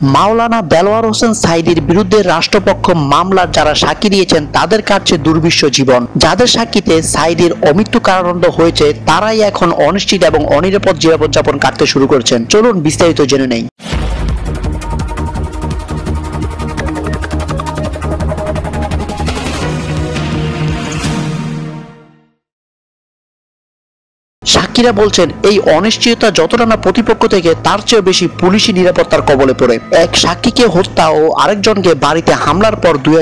মাওলানা দেলোয়ার হোসেন সাইদির বিরুদ্ধে রাষ্ট্রপক্ষ মামলার যারা সাক্ষী দিয়েছেন, তাদের কাটছে দুর্বিশ্ব জীবন। যাদের সাক্ষীতে সাইদির অমৃত্যু কারাদণ্ড হয়েছে, তারাই এখন অনিশ্চিত এবং অনিরাপদ জীবনযাপন কাটতে শুরু করছেন। চলুন বিস্তারিত জেনে নেই। সাক্ষীরা বলছেন, এই অনিশ্চয়তা যতটা না প্রতিপক্ষ থেকে, তার চেয়ে বেশি পুলিশি নিরাপত্তার কবলে পড়ে। এক সাক্ষীকে হত্যা ও আরেকজনকে বাড়িতে হামলার পর দুই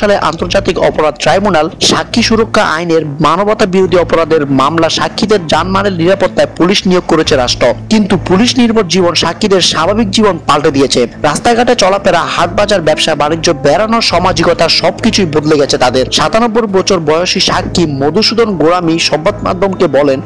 সালে আন্তর্জাতিক অপরাধ ট্রাইব্যুনাল সাক্ষী সুরক্ষা আইনের মানবতা বিরোধী অপরাধের মামলা সাক্ষীদের জানমালের নিরাপত্তায় পুলিশ নিয়োগ করেছে রাষ্ট্র। কিন্তু পুলিশ নির্ভর জীবন সাক্ষীদের স্বাভাবিক জীবন পাল্টে দিয়েছে। রাস্তাঘাটে চলাফেরা হাট বাজার ব্যবসা, বাণিজ্য, বেড়ানো, সামাজিকতা সবকিছুই বদলে গেছে তাদের। সাতানব্বই বছর বয়সী সাক্ষী মধুসূদন গোড়ামি সংবাদ মাধ্যমকে বলেন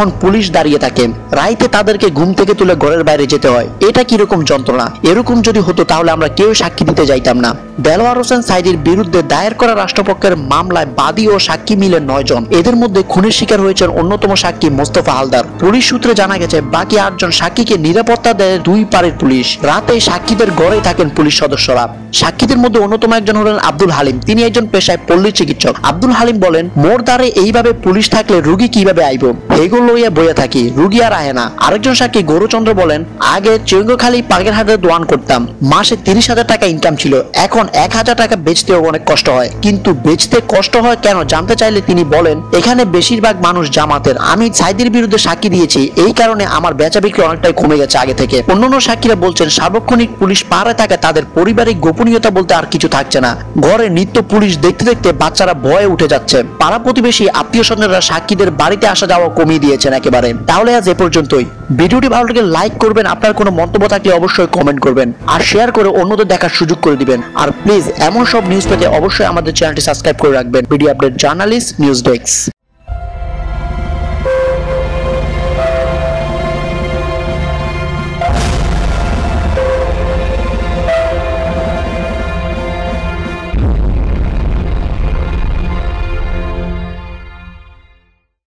সারাটাক্ষণ পুলিশ দাঁড়িয়ে থাকে, রাইতে তাদেরকে ঘুম থেকে তুলে ঘরের বাইরে যেতে হয়। এটা কীরকম যন্ত্রণা? এরকম যদি হতো, তাহলে আমরা কেউ সাক্ষী দিতে যাইতাম না। দেলোয়ার হোসেন সাইদির বিরুদ্ধে দায়ের করা রাষ্ট্রপক্ষের মামলায় বাদী ও সাক্ষী মিলে নয় জন। এদের মধ্যে খুনের শিকার হয়েছেন অন্যতম সাক্ষী মোস্তফা হালদার। পুলিশ সূত্রে জানা গেছে, বাকি আটজন সাক্ষীকে নিরাপত্তা দেয় দুই পারের পুলিশ। রাতে সাক্ষীদের গড়ে থাকেন পুলিশ সদস্যরা। সাক্ষীদের মধ্যে অন্যতম একজন হলেন আব্দুল হালিম। তিনি একজন পেশায় পল্লী চিকিৎসক। আব্দুল হালিম বলেন, মোর দ্বারে এইভাবে পুলিশ থাকলে রুগী কীভাবে আইব? এগুলো লইয়া বইয়া থাকি, রুগী আর আহে না। আরেকজন সাক্ষী গৌরচন্দ্র বলেন, আগে চেঙ্গখালি পার্কের হাটে দোয়ান করতাম। মাসে তিরিশ হাজার টাকা ইনকাম ছিল। এখন এক হাজার টাকা বেচতেও অনেক কষ্ট হয়। কিন্তু বেচতে কষ্ট হয় কেন জানতে চাইলে তিনি বলেন, এখানে বেশিরভাগ মানুষ জামাতের। আমি সাইদের বিরুদ্ধে সাক্ষী দিয়েছি। এই কারণে আমার বেচা বিক্রি অনেকটাই কমে গেছে আগে থেকে। অন্যান্য সাক্ষীরা বলছেন, সার্বক্ষণিক পুলিশ পাহাড়ে থাকে, তাদের পারিবারিক গোপনীয়তা বলতে আর কিছু থাকছে না। ঘরে নিত্য পুলিশ দেখতে দেখতে বাচ্চারা ভয়ে উঠে যাচ্ছে। পাড়া প্রতিবেশী আত্মীয় স্বজনরা সাক্ষীদের বাড়িতে আসা যাওয়া কমিয়ে দিয়েছেন একেবারে। তাহলে আজ এ পর্যন্তই। ভিডিওটি ভালো লাগে লাইক করবেন, আপনার কোনো মন্তব্য থাকলে অবশ্যই কমেন্ট করবেন। আর শেয়ার করে অন্যদের দেখার সুযোগ করে দিবেন। আর প্লিজ এমন সব নিউজ পেতে অবশ্যই আমাদের চ্যানেলটি সাবস্ক্রাইব করে রাখবেন। Video update journalist news desk